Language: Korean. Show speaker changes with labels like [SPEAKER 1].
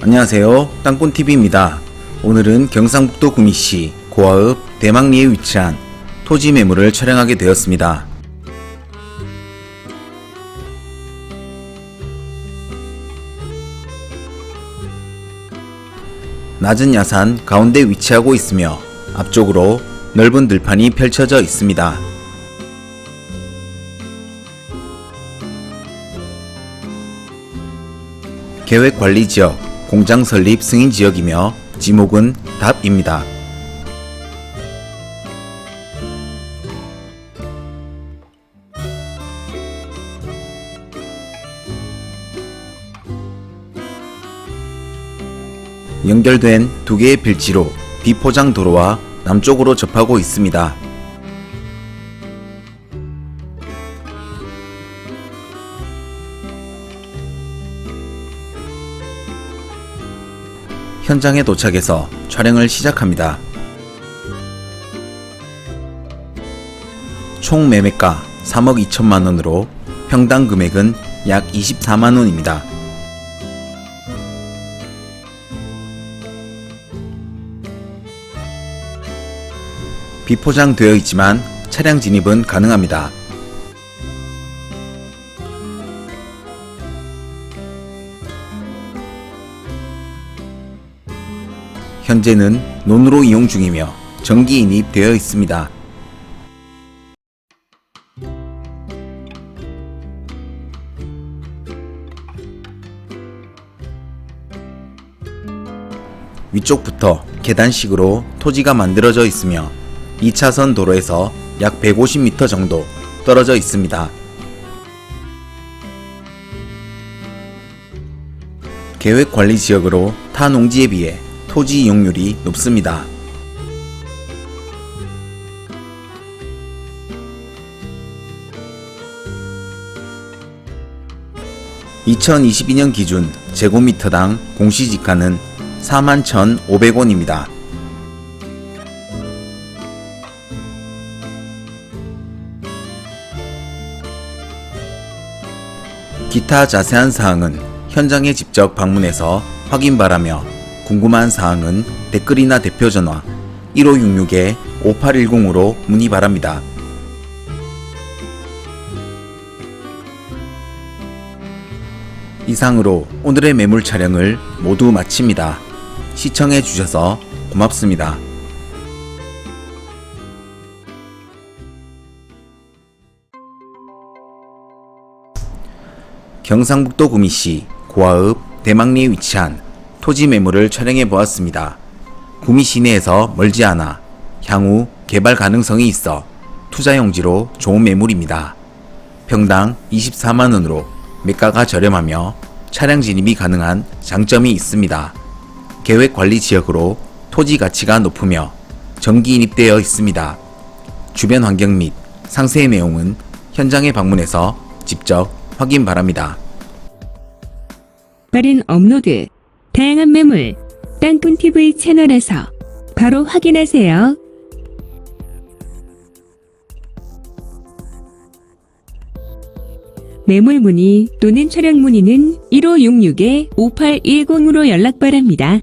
[SPEAKER 1] 안녕하세요. 땅꾼TV입니다. 오늘은 경상북도 구미시 고아읍 대망리에 위치한 토지 매물을 촬영하게 되었습니다. 낮은 야산 가운데 위치하고 있으며 앞쪽으로 넓은 들판이 펼쳐져 있습니다. 계획관리지역, 공장 설립 승인 지역이며 지목은 답입니다. 연결된 두 개의 빌지로 비포장 도로와 남쪽으로 접하고 있습니다. 현장에 도착해서 촬영을 시작합니다. 총 매매가 3억 2천만 원으로 평당 금액은 약 24만 원입니다. 비포장되어 있지만 차량 진입은 가능합니다. 현재는 논으로 이용 중이며 전기 인입되어 있습니다. 위쪽부터 계단식으로 토지가 만들어져 있으며 2차선 도로에서 약 150m 정도 떨어져 있습니다. 계획 관리 지역으로 타 농지에 비해 토지 이용률이 높습니다. (2022년) 기준 제곱미터당 공시지가는 41,500원입니다. 기타 자세한 사항은 현장에 직접 방문해서 확인 바라며 궁금한 사항은 댓글이나 대표 전화 1566-5810으로 문의 바랍니다. 이상으로 오늘의 매물 촬영을 모두 마칩니다. 시청해 주셔서 고맙습니다. 경상북도 구미시 고아읍 대망리에 위치한 토지 매물을 촬영해 보았습니다. 구미 시내에서 멀지 않아 향후 개발 가능성이 있어 투자 용지로 좋은 매물입니다. 평당 24만원으로 매가가 저렴하며 차량 진입이 가능한 장점이 있습니다. 계획 관리 지역으로 토지 가치가 높으며 전기 인입되어 있습니다. 주변 환경 및 상세의 내용은 현장에 방문해서 직접 확인 바랍니다.
[SPEAKER 2] 빠른 업로드. 다양한 매물. 땅꾼TV 채널에서 바로 확인하세요. 매물 문의 또는 촬영 문의는 1566-5810으로 연락 바랍니다.